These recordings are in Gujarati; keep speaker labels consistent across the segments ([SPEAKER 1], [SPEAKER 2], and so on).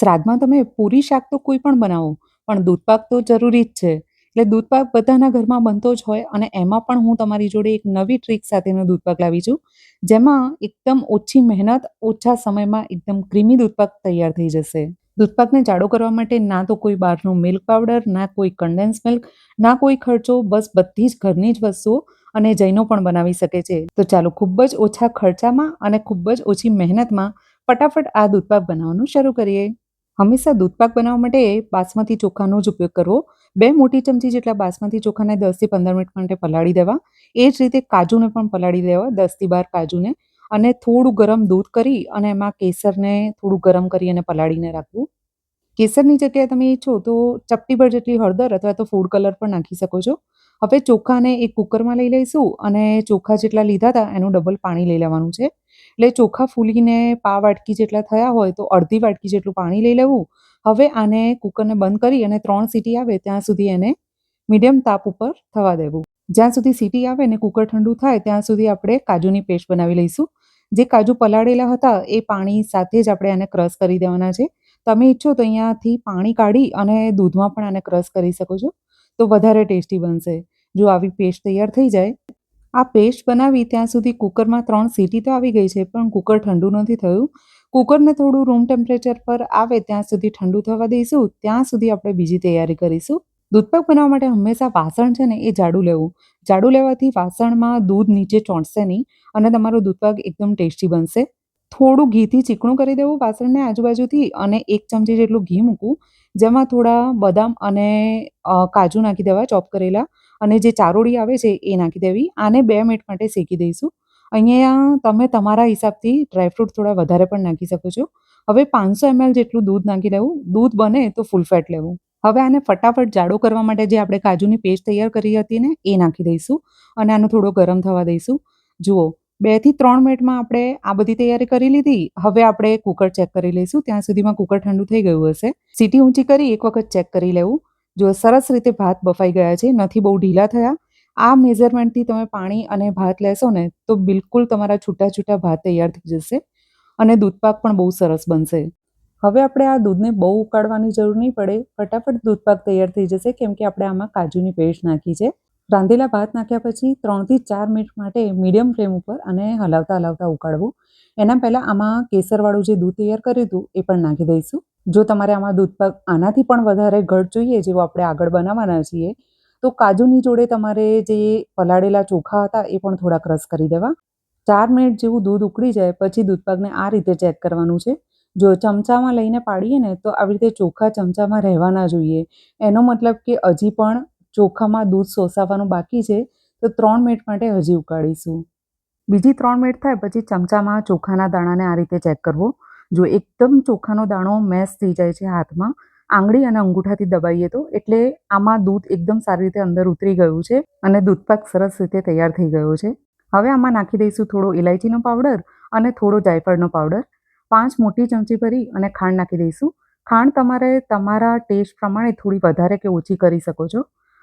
[SPEAKER 1] શ્રાદ્ધમાં તમે પૂરી શાક તો કોઈ પણ બનાવો, પણ દૂધપાક તો જરૂરી જ છે. એટલે દૂધપાક બધાના ઘરમાં બનતો જ હોય અને એમાં પણ હું તમારી જોડે એક નવી ટ્રીક સાથેનો દૂધપાક લાવી છું, જેમાં એકદમ ઓછી મહેનત, ઓછા સમયમાં એકદમ ક્રીમી દૂધપાક તૈયાર થઈ જશે. દૂધપાકને જાડો કરવા માટે ના તો કોઈ બહારનું મિલ્ક પાવડર, ના કોઈ કન્ડેન્સ મિલ્ક, ના કોઈ ખર્ચો, બસ બધી જ ઘરની જ વસ્તુઓ અને જૈનો પણ બનાવી શકે છે. તો ચાલો ખૂબ જ ઓછા ખર્ચામાં અને ખૂબ જ ઓછી મહેનતમાં ફટાફટ આ દૂધપાક બનાવવાનું શરૂ કરીએ. હંમેશા દૂધપાક બનાવવા માટે બાસમતી ચોખાનો જ ઉપયોગ કરવો. બે મોટી ચમચી જેટલા બાસમતી ચોખાને દસથી પંદર મિનિટ માટે પલાળી દેવા. એ જ રીતે કાજુને પણ પલાળી દેવા, દસથી બાર કાજુને. અને થોડું ગરમ દૂધ કરી અને એમાં કેસરને થોડું ગરમ કરી અને પલાળીને રાખવું. કેસરની જગ્યાએ તમે ઈચ્છો તો ચપટી ભર જેટલી હળદર અથવા તો ફૂડ કલર પણ નાખી શકો છો. હવે ચોખાને એક કુકરમાં લઈ લઈશું અને ચોખા જેટલા લીધા હતા એનું ડબલ પાણી લઈ લેવાનું છે. એટલે ચોખા ફૂલીને પા વાટકી જેટલા થયા હોય તો અડધી વાટકી જેટલું પાણી લઈ લેવું. હવે આને કુકરને બંધ કરી અને ત્રણ સીટી આવે ત્યાં સુધી એને મીડિયમ તાપ ઉપર થવા દેવું. જ્યાં સુધી સીટી આવે ને કુકર ઠંડુ થાય ત્યાં સુધી આપણે કાજુની પેસ્ટ બનાવી લઈશું. જે કાજુ પલાળેલા હતા એ પાણી સાથે જ આપણે એને ક્રશ કરી દેવાના છે. તમે ઈચ્છો તો અહીંયાથી પાણી કાઢી અને દૂધમાં પણ આને ક્રશ કરી શકો છો. તો વધારે ટેસ્ટી બનશે. જો આવી પેસ્ટ તૈયાર થઈ જાય આ પેસ્ટ બનાવી ત્યાં સુધી કુકરમાં ત્રણ સીટી તો આવી ગઈ છે, પણ કુકર ઠંડુ નથી થયું. કુકરને થોડું રૂમ ટેમ્પરેચર પર આવે ત્યાં સુધી ઠંડુ થવા દઈશું. ત્યાં સુધી આપણે બીજી તૈયારી કરીશું. દૂધપાક બનાવવા માટે હંમેશા વાસણ છે ને એ જાડું લેવું. જાડું લેવાથી વાસણમાં દૂધ નીચે ચોંટશે નહીં અને તમારો દૂધપાક એકદમ ટેસ્ટી બનશે. થોડું ઘીથી ચીકણું કરી દેવું વાસણને આજુબાજુથી અને એક ચમચી જેટલું ઘી મૂકવું. જેમાં થોડા બદામ અને કાજુ નાખી દેવા, ચોપ કરેલા. અને જે ચારોળી આવે છે એ નાખી દેવી. આને બે મિનિટ માટે શેકી દઈશું. અહીંયા તમે તમારા હિસાબથી ડ્રાયફ્રૂટ થોડા વધારે પણ નાખી શકો છો. હવે પાંચસો એમએલ જેટલું દૂધ નાખી દેવું. દૂધ બને તો ફૂલ ફેટ લેવું. હવે આને ફટાફટ જાડો કરવા માટે જે આપણે કાજુની પેસ્ટ તૈયાર કરી હતી ને, એ નાખી દઈશું. અને આનો થોડો ગરમ થવા દઈશું. જુઓ બેથી ત્રણ મિનિટમાં આપણે આ બધી તૈયારી કરી લીધી. હવે આપણે કુકર ચેક કરી લઈશું. ત્યાં સુધીમાં કુકર ઠંડુ થઈ ગયું હશે. સીટી ઊંચી કરી એક વખત ચેક કરી લેવું. જો સરસ રીતે ભાત બફાઈ ગયા છે, નથી બહુ ઢીલા થયા, આ મેઝરમેન્ટથી તમે પાણી અને ભાત લેશો ને, તો બિલકુલ તમારા છૂટા છૂટા ભાત તૈયાર થઈ જશે અને દૂધપાક પણ બહુ સરસ બનશે. હવે આપણે આ દૂધને બહુ ઉકાળવાની જરૂર નહીં પડે. ફટાફટ દૂધપાક તૈયાર થઈ જશે, કેમ કે આપણે આમાં કાજુની પેસ્ટ નાખી છે. રાંધેલા ભાત નાખ્યા પછી ત્રણથી ચાર મિનિટ માટે મીડિયમ ફ્લેમ ઉપર અને હલાવતા હલાવતા ઉકાળવું. એના પહેલાં આમાં કેસરવાળું જે દૂધ તૈયાર કર્યું હતું એ પણ નાખી દઈશું. જો તમારે આમાં દૂધપાક આનાથી પણ વધારે ઘટ જોઈએ, જેવો આપણે આગળ બનાવવાના છીએ, તો કાજુની જોડે તમારે જે પલાળેલા ચોખા હતા એ પણ થોડા ક્રશ કરી દેવા. ચાર મિનિટ જેવું દૂધ ઉકળી જાય, પછી દૂધપાકને આ રીતે ચેક કરવાનું છે. જો ચમચામાં લઈને પાડીએ ને, તો આવી રીતે ચોખા ચમચામાં રહેવાના જોઈએ. એનો મતલબ કે હજી પણ ચોખામાં દૂધ સોસાવવાનું બાકી છે, તો ત્રણ મિનિટ માટે હજી ઉકાળીશું. બીજી ત્રણ મિનિટ થાય પછી ચમચામાં ચોખાના દાણાને આ રીતે ચેક કરવો. જો એકદમ ચોખાનો દાણો મેસ થઈ જાય છે હાથમાં, આંગળી અને અંગૂઠાથી દબાઈએ તો, એટલે આમાં દૂધ એકદમ સારી રીતે અંદર ઉતરી ગયું છે અને દૂધપાક સરસ રીતે તૈયાર થઈ ગયો છે. હવે આમાં નાખી દઈશું થોડો ઇલાયચીનો પાવડર અને થોડો જાયફળનો પાવડર. પાંચ મોટી ચમચી ભરી અને ખાંડ નાખી દઈશું. ખાંડ તમારે તમારા ટેસ્ટ પ્રમાણે થોડી વધારે કે ઓછી કરી શકો છો.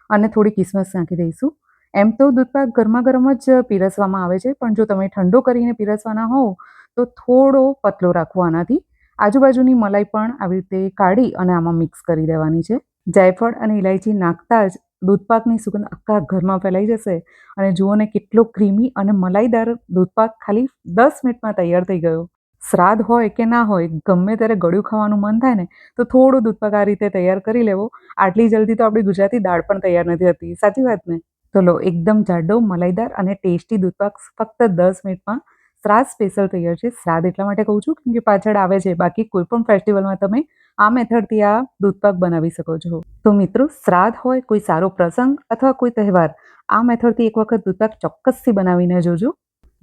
[SPEAKER 1] અને થોડી કિસમિસ નાખી દઈશું. એમ તો દૂધપાક ગરમા ગરમ જ પીરસવામાં આવે છે, પણ જો તમે ઠંડો કરીને પીરસવાના હોવ, તો થોડો પતલો રાખવો આનાથી. આજુબાજુની મલાઈ પણ આવી રીતે કાઢી અને આમાં મિક્સ કરી દેવાની છે. જાયફળ અને ઇલાયચી નાખતા જ દૂધપાકની સુગંધ આખા ઘરમાં ફેલાઈ જશે. અને જુઓ ને કેટલો ક્રીમી અને મલાઈદાર દૂધપાક ખાલી દસ મિનિટમાં તૈયાર થઈ ગયો. શ્રાદ્ધ હોય કે ના હોય, ગમે ત્યારે ગળ્યું ખાવાનું મન થાય ને, તો થોડું દૂધપાક આ રીતે તૈયાર કરી લેવો. આટલી જલ્દી તો આપણી ગુજરાતી દાળ પણ તૈયાર નથી થતી. સાચી વાત ને? તો લો, એકદમ જાડો, મલાઈદાર અને ટેસ્ટી દૂધપાક ફક્ત દસ મિનિટમાં શ્રાદ્ધ સ્પેશિયલ તૈયાર છે. શ્રાદ્ધ એટલા માટે કહું છું કેમ કે પાછળ આવે છે. બાકી કોઈ પણ ફેસ્ટિવલમાં તમે આ મેથડથી આ દૂધપાક બનાવી શકો છો. તો મિત્રો, શ્રાદ્ધ હોય, કોઈ સારો પ્રસંગ અથવા કોઈ તહેવાર, આ મેથડથી એક વખત દૂધપાક ચોક્કસથી બનાવીને જોજો.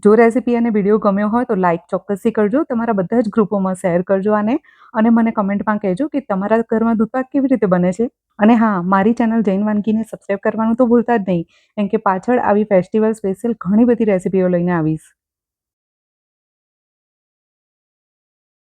[SPEAKER 1] જો રેસીપી અને વીડિયો ગમ્યો હોય તો લાઇક ચોક્કસથી કરજો. તમારા બધા જ ગ્રુપોમાં શેર કરજો આને અને મને કમેન્ટમાં કહેજો કે તમારા ઘરમાં દૂધપાક કેવી રીતે બને છે. અને હા, મારી ચેનલ જૈન વાનગીને સબસ્ક્રાઈબ કરવાનું તો ભૂલતા જ નહીં, કેમ કે પાછળ આવી ફેસ્ટિવલ સ્પેશિયલ ઘણી બધી રેસીપીઓ લઈને આવીશ.